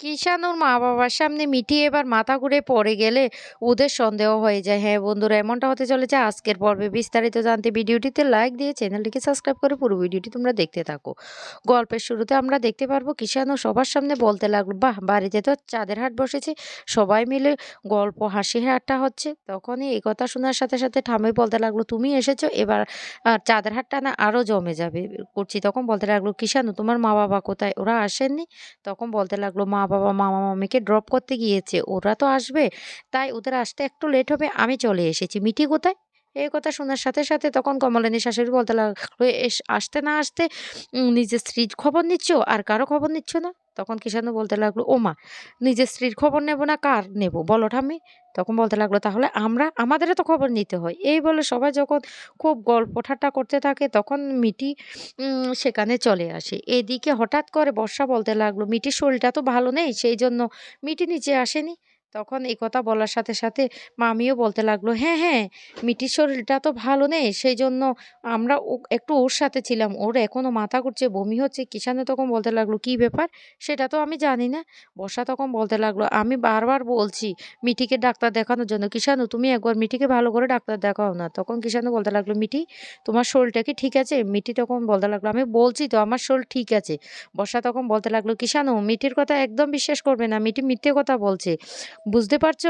কিষানুর মা বাবার সামনে মিটি এবার মাথা ঘুরে পড়ে গেলে ওদের সন্দেহ হয়ে যায়। হ্যাঁ বন্ধুরা, এমনটা হতে চলেছে আজকের পর্বে। বিস্তারিত জানতে ভিডিওটিতে লাইক দিয়ে চ্যানেলটিকে সাবস্ক্রাইব করে পুরো ভিডিওটি তোমরা দেখতে থাকো। গল্পের শুরুতে আমরা দেখতে পারব কিষানু সবার সামনে বলতে লাগল, বাহ, বাড়িতে তো চাঁদের হাট বসেছে। সবাই মিলে গল্প, হাসি হাটটা হচ্ছে। তখনই এই কথা শোনার সাথে সাথে ঠামে বলতে লাগল, তুমি এসেছ, এবার চাঁদের হাটটা না আরও জমে যাবে? করছি। তখন বলতে লাগল কিষানু তোমার মা বাবা কোথায়? ওরা আসেননি? তখন বলতে লাগল, মা বাবা মামা, মামিকে ড্রপ করতে গিয়েছে। ওরা তো আসবে, তাই ওদের আসতে একটু লেট হবে, আমি চলে এসেছি। মিটি কোথায়? এই কথা শোনার সাথে সাথে তখন কমলিনী শাশুড়ি বলতে লাগল, এস, আসতে না আসতে নিজের স্ত্রীর খবর নিচ্ছ? আর কারও খবর নিচ্ছ না? তখন কিষানু বলতে লাগল, ও মা, নিজের স্ত্রীর খবর নেব না? কার নেব? বলো ঠাম্মি। তখন বলতে লাগল, তাহলে আমরা, আমাদেরও তো খবর নিতে হয়। এই বলে সবাই যখন খুব গল্প ঠাট্টা করতে থাকে, তখন মিটি সেখানে চলে আসে। এদিকে হঠাৎ করে বর্ষা বলতে লাগল, মিটির শরীরটা তো ভালো নেই সেই জন্য মিটি নিচে আসেনি। তখন এই কথা বলার সাথে সাথে মামিও বলতে লাগল হ্যাঁ হ্যাঁ মিটির শরীরটা তো ভালো নেই সেই জন্য আমরা একটু ওর সাথে ছিলাম, ওর এখনও মাথা ঘুরছে, বমি হচ্ছে। কিষানে তখন বলতে লাগল, কি ব্যাপার? সেটা তো আমি জানি না। বর্ষা তখন বলতে লাগল, আমি বারবার বলছি মিটিকে ডাক্তার দেখানোর জন্য কিষানু তুমি একবার মিটিকে ভালো করে ডাক্তার দেখাও না। তখন কিষানু বলতে লাগল মিটি তোমার শরীরটা কি ঠিক আছে? মিটি তখন বলতে লাগল, আমি বলছি তো, আমার শরীর ঠিক আছে। বর্ষা তখন বলতে লাগল কিষানু মিটির কথা একদম বিশ্বাস করবে না মিটি মিথ্যে কথা বলছে। বুঝতে পারছ?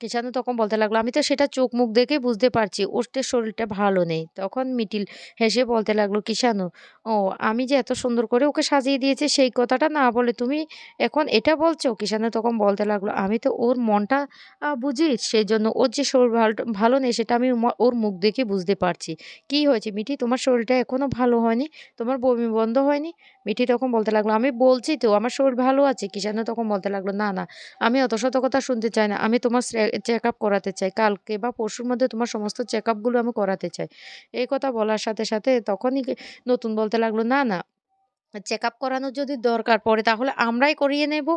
কিষানু তখন বলতে লাগল, আমি তো সেটা চোখ মুখ দেখে বুঝতে পারছি তো শরীরটা ভালো নেই। তখন মিটিল হেসে বলতে লাগল কিষানু ও, আমি যে এত সুন্দর করে ওকে সাজিয়ে দিয়েছি সেই কথাটা না বলে তুমি এখন এটা বলছো? কিষানু তখন বলতে লাগল, আমি তো ওর মনটা বুঝি সেই জন্য ওর যে শরীর ভালো ভালো নেই সেটা আমি ওর মুখ দেখে বুঝতে পারছি। কি হয়েছে মিঠি তোমার শরীরটা এখনও ভালো হয়নি? তোমার বমি বন্ধ হয়নি? মিঠি তখন বলতে লাগল, আমি বলছি তো, আমার শরীর ভালো আছে? কিষানু তখন বলতে লাগল, না না, আমি অত শত কথা শুনতে চাই না। আমি তোমার চেক আপ করাতে চাই। কালকে বা পরশুর মধ্যে তোমার সমস্ত চেক আপগুলো আমি করাতে চাই। এই কথা বলার সাথে সাথে তখনই নতুন বলতে লাগল, না না চেক আপ করানোর যদি দরকার পড়ে তাহলে আমরাই করিয়ে নেব।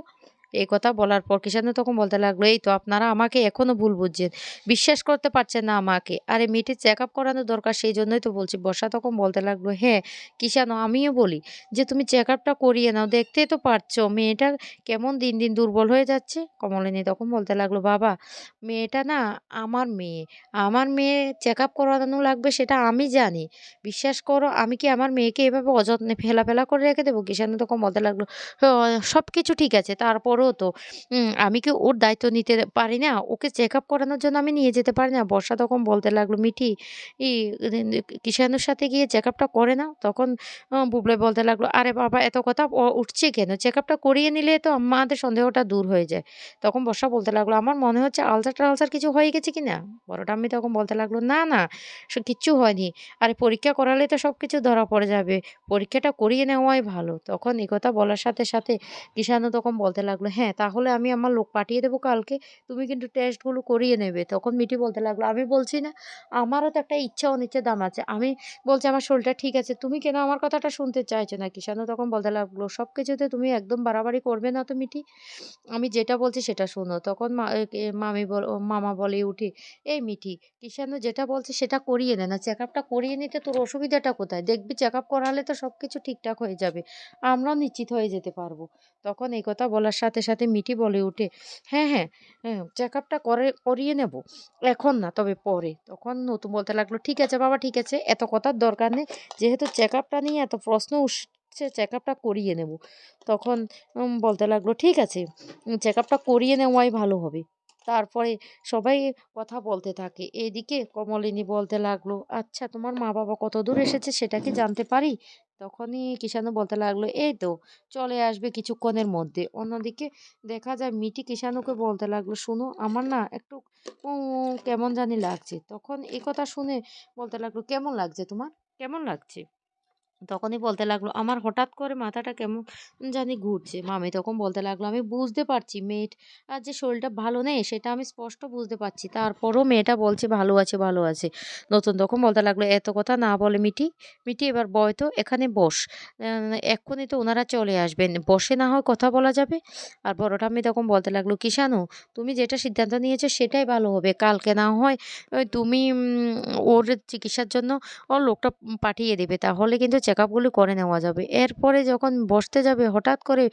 এই কথা বলার পর কিষানু তখন বলতে লাগল, এই তো আপনারা আমাকে এখনও ভুল বুঝছেন, বিশ্বাস করতে পারছেন না আমাকে। আরে মেয়েটির চেক আপ করানো দরকার, সেই জন্যই তো বলছি। বর্ষা তখন বলতে লাগল হ্যাঁ কিষানু আমিও বলি যে, তুমি চেক আপটা করিয়ে নাও দেখতেই তো পারছ মেয়েটা কেমন দিন দিন দুর্বল হয়ে যাচ্ছে? কমলিনী তখন বলতে লাগল, বাবা, মেয়েটা না আমার মেয়ে আমার মেয়ে চেক আপ করানো লাগবে সেটা আমি জানি। বিশ্বাস করো, আমি কি আমার মেয়েকে এভাবে অযত্নে ফেলা ফেলা করে রেখে দেবো? কিষানু তখন বলতে লাগল সব কিছু ঠিক আছে তারপরেও তো। আমি কি ওর দায়িত্ব নিতে পারি না? ওকে চেক আপ করানোর জন্য আমি নিয়ে যেতে পারি না। বর্ষা তখন বলতে লাগল, মিঠি, ই কিষানুর সাথে গিয়ে চেক আপটা করে নাও। তখন বুবলে বলতে লাগল, আরে বাবা, এত কথা উঠছে কেন? চেক আপটা করিয়ে নিলে তো আমাদের সন্দেহটা দূর হয়ে যায়। তখন বর্ষা বলতে লাগল, আমার মনে হচ্ছে আলসার টালসার কিছু হয়ে গেছে কি না বড়টা আমি তখন বলতে লাগল, না না কিচ্ছু হয়নি। আরে পরীক্ষা করালে তো সব কিছু ধরা পড়ে যাবে। পরীক্ষাটা করিয়ে নেওয়াই ভালো। তখন এই কথা বলার সাথে সাথে কিষানু তখন বলতে লাগল হ্যাঁ তাহলে আমি আমার লোক পাঠিয়ে দেবো কালকে, তুমি কিন্তু টেস্টগুলো করিয়ে নেবে। তখন মিটি বলতে লাগল, আমি বলছি না, আমারও তো একটা ইচ্ছা অনিচ্ছা দাম আছে। আমি বলছি, আমার শরীরটা ঠিক আছে, তুমি কেন আমার কথাটা শুনতে চাইছো না? কিষানু তখন বলতে লাগল সব কিছুতে তুমি একদম বাড়াবাড়ি করবে না তো মিটি আমি যেটা বলছি সেটা শোনো। তখন মামি বল মামা বলে উঠি, এই মিঠি কিষানু যেটা বলছে সেটা করিয়ে নে না চেক আপটা করিয়ে নিতে তোর অসুবিধাটা কোথায়? দেখবি চেক আপ করালে তো সব কিছু ঠিকঠাক হয়ে যাবে, আমরাও নিশ্চিত হয়ে যেতে পারব। তখন এই কথা বলার সাথে সাথে সাথে মিঠি বলে উঠে হ্যাঁ হ্যাঁ হ্যাঁ চেক আপটা করে, করিয়ে নেব, এখন না, তবে পরে। তখন নতুন বলতে লাগল, ঠিক আছে বাবা, ঠিক আছে, এত কথার দরকার নেই, যেহেতু চেক আপটা নিয়ে এত প্রশ্ন উঠছে চেক আপটা করিয়ে নেব। তখন বলতে লাগল, ঠিক আছে চেক আপটা করিয়ে নেওয়াই ভালো হবে। তারপরে সবাই কথা বলতে থাকে। এদিকে কমলিনী বলতে লাগল আচ্ছা তোমার মা বাবা কত দূর এসেছে সেটা কি জানতে পারি? তখনই কিষানু বলতে লাগল, এই তো, চলে আসবে কিছুক্ষণের মধ্যে। অন্যদিকে দেখা যায় মিটি কিষানুকে বলতে লাগল, শুনো, আমার না একটু কেমন জানি লাগছে। তখন এ কথা শুনে বলতে লাগল, কেমন লাগছে তোমার? কেমন লাগছে? তখনই বলতে লাগল, আমার হঠাৎ করে মাথাটা কেমন জানি ঘুরছে। মামি তখন বলতে লাগল, আমি বুঝতে পারছি মেয়ের আর যে শরীরটা ভালো নেই সেটা আমি স্পষ্ট বুঝতে পারছি। তারপরও মেয়েটা বলছে, ভালো আছে ভালো আছে। নতুন তখন বলতে লাগল, এত কথা না বলে মিটি মিটি এবার বয় তো এখানে বস। এক্ষুনি তো ওনারা চলে আসবেন, বসে না হয় কথা বলা যাবে। আর বড়টা আমি তখন বলতে লাগল কিষানু তুমি যেটা সিদ্ধান্ত নিয়েছো সেটাই ভালো হবে। কালকে না হয় তুমি ওর চিকিৎসার জন্য ওর লোকটা পাঠিয়ে দেবে। তাহলে কিন্তু চেক আপগুলি করে নেওয়া যাবে। এরপরে যখন বসতে যাবে, হঠাৎ করে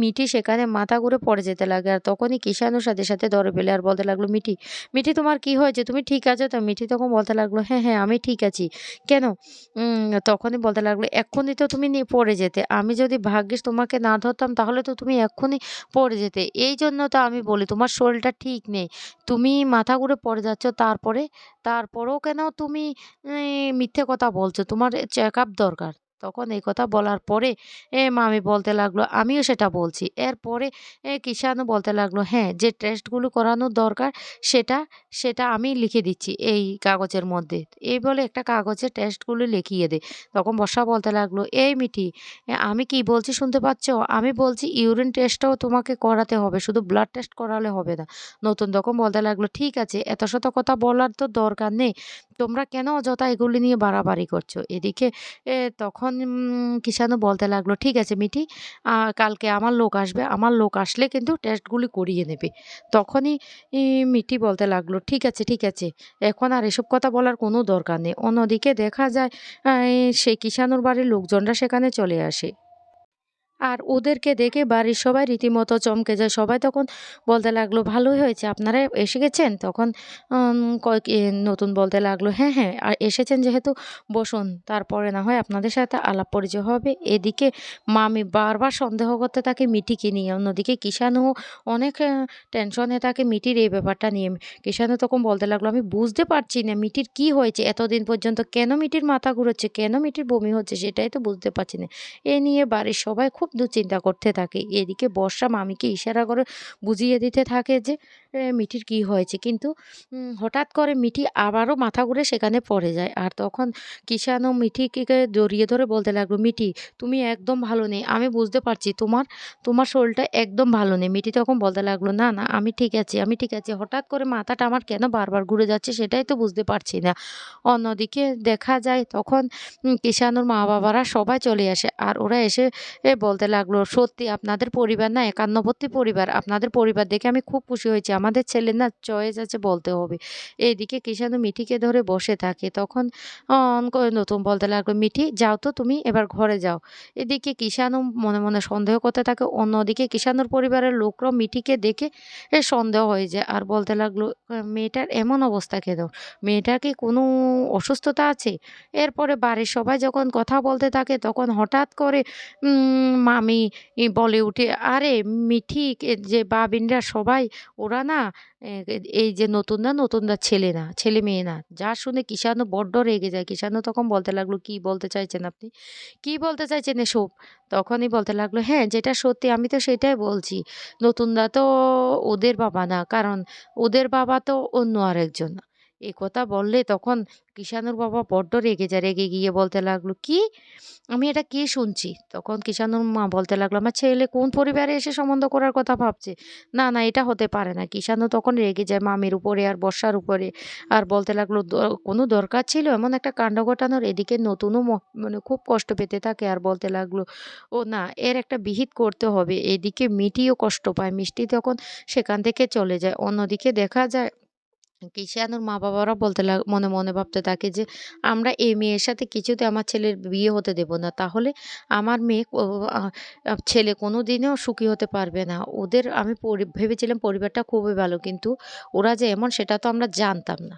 মিঠি সেখানে মাথা ঘুরে পড়ে যেতে লাগে আর তখনই কিষাণুর সাথে সাথে ধরে ফেলে আর বলতে লাগল, মিঠি মিঠি তোমার কি হয়েছে? তুমি ঠিক আছো তো? মিঠি তখন বলতে লাগল হ্যাঁ হ্যাঁ আমি ঠিক আছি। কেন? তখনই বলতে লাগল, এক্ষুনি তো তুমি নিয়ে পড়ে যেতে। আমি যদি ভাগ্যিস তোমাকে না ধরতাম, তাহলে তো তুমি এক্ষুনি পড়ে যেতে। এই জন্য তো আমি বলি, তোমার শরীরটা ঠিক নেই। তুমি মাথা ঘুরে পড়ে যাচ্ছ, তারপরে, তারপরেও কেন তুমি মিথ্যে কথা বলছো? তোমার চেক আপ দরকার। তখন এই কথা বলার পরে এ মামি বলতে লাগল আমিও সেটা বলছি। এরপরে এ কিষানও বলতে লাগল হ্যাঁ যে টেস্টগুলো করানোর দরকার সেটা সেটা আমি লিখে দিচ্ছি এই কাগজের মধ্যে। এই বলে একটা কাগজে টেস্টগুলো লিখিয়ে দে। তখন বর্ষা বলতে লাগল এই এ, আমি কি বলছি শুনতে পাচ্ছ? আমি বলছি ইউরিন টেস্টটাও তোমাকে করাতে হবে শুধু ব্লাড টেস্ট করালে হবে না। নতুন তখন বলতে লাগল ঠিক আছে এত শত কথা বলার তো দরকার নেই। তোমরা কেন অযথা এগুলি নিয়ে বাড়াবাড়ি করছ? এদিকে তখন কিষানু বলতে লাগল ঠিক আছে আহ, কালকে আমার লোক আসবে আমার লোক আসলে কিন্তু টেস্টগুলি করিয়ে নেবে। তখনই মিঠি বলতে লাগল ঠিক আছে ঠিক আছে এখন আর এসব কথা বলার কোনো দরকার নেই। অন্যদিকে দেখা যায় সেই কিষানুর বাড়ির লোকজনরা সেখানে চলে আসে। আর ওদেরকে দেখে বাড়ির সবাই রীতিমতো চমকে যায়। সবাই তখন বলতে লাগল, ভালোই হয়েছে, আপনারা এসে গেছেন? তখন কয়েক নতুন বলতে লাগল হ্যাঁ হ্যাঁ আর এসেছেন যেহেতু, বসুন, তারপরে না হয় আপনাদের সাথে আলাপ পরিচয় হবে। এদিকে মামি বারবার সন্দেহ করতে থাকে মিটিকে নিয়ে, অন্যদিকে কিষানও অনেক টেনশনে থাকে মিটির এই ব্যাপারটা নিয়ে। কিষানও তখন বলতে লাগল, আমি বুঝতে পারছি না মিটির কি হয়েছে, এতদিন পর্যন্ত কেন মিটির মাথা ঘুরোচ্ছে কেন মিটির বমি হচ্ছে, সেটাই তো বুঝতে পারছি না। এ নিয়ে বাড়ির সবাই খুব দুশ্চিন্তা করতে থাকে। এদিকে বর্ষা মামিকে ইশারা করে বুঝিয়ে দিতে থাকে যে মিঠির কি হয়েছে। কিন্তু হঠাৎ করে মিঠি আবারও মাথা ঘুরে সেখানে পড়ে যায়। আর তখন কিষান ও মিঠিকে জড়িয়ে ধরে বলতে লাগল, মিঠি, তুমি একদম ভালো নেই। আমি বুঝতে পারছি তোমার তোমার শরীরটা একদম ভালো নেই। মিঠি তখন বলতে লাগল, না না, আমি ঠিক আছি, আমি ঠিক আছি। হঠাৎ করে মাথাটা আমার কেন বারবার ঘুরে যাচ্ছে সেটাই তো বুঝতে পারছি না। অন্যদিকে দেখা যায় তখন কিষানুর মা বাবারা সবাই চলে আসে। আর ওরা এসে, এ বলতে লাগল, সত্যি আপনাদের পরিবার না, একান্নবর্তী পরিবার, আপনাদের পরিবার দেখে আমি খুব খুশি হয়েছি। আমাদের ছেলে না চয়েস আছে বলতে হবে। এইদিকে কিষানু মিঠিকে ধরে বসে থাকে। তখন করে নতুন বলতে লাগল, মিঠি, যাও তো তুমি, এবার ঘরে যাও। এদিকে কিষানু মনে মনে সন্দেহ করতে থাকে। অন্যদিকে কিষানুর পরিবারের লোকরাও মিঠিকে দেখে এ সন্দেহ হয়ে যায় আর বলতে লাগল মেয়েটার এমন অবস্থা কেন? মেয়েটার কি কোনো অসুস্থতা আছে? এরপরে বাড়ির সবাই যখন কথা বলতে থাকে, তখন হঠাৎ করে মামি বলে উঠে, আরে মিঠি যে বাবিনরা সবাই, ওরা না এই যে নতুন না, নতুনরা ছেলে না, ছেলে মেয়ে না, যা শুনে কিষানও বড্ড রেগে যায়। কিষানও তখন বলতে লাগল, কি বলতে চাইছেন আপনি? কি বলতে চাইছেন এসব? তখনই বলতে লাগল হ্যাঁ যেটা সত্যি, আমি তো সেটাই বলছি, নতুনরা তো ওদের বাবা না, কারণ ওদের বাবা তো অন্য আরেকজন এ কথা বললে তখন কিষানুর বাবা বড্ড রেগে যায়। রেগে গিয়ে বলতে লাগল, কি? আমি এটা কি শুনছি? তখন কিষানুর মা বলতে লাগল, আমার ছেলে কোন পরিবারে এসে সম্বন্ধ করার কথা ভাবছে? না না, এটা হতে পারে না। কিষানু তখন রেগে যায় মামির উপরে আর বর্ষার উপরে আর বলতে লাগল, "দ- কোনো দরকার ছিল? এমন একটা কাণ্ড ঘটানোর? এদিকে নতুনও মানে খুব কষ্ট পেতে থাকে। আর বলতে লাগল, ও না, এর একটা বিহিত করতে হবে। এদিকে মিটিও কষ্ট পায়। মিষ্টি তখন সেখান থেকে চলে যায়। অন্যদিকে দেখা যায় কিষানুর মা বাবারা বলতে লাগ মনে মনে ভাবতে থাকে যে, আমরা এই মেয়ের সাথে কিছুতে আমার ছেলের বিয়ে হতে দেব না। তাহলে আমার মেয়ে ছেলে কোনো দিনেও সুখী হতে পারবে না। ওদের আমি ভেবেছিলাম পরিবারটা খুবই ভালো, কিন্তু ওরা যে এমন সেটা তো আমরা জানতাম না।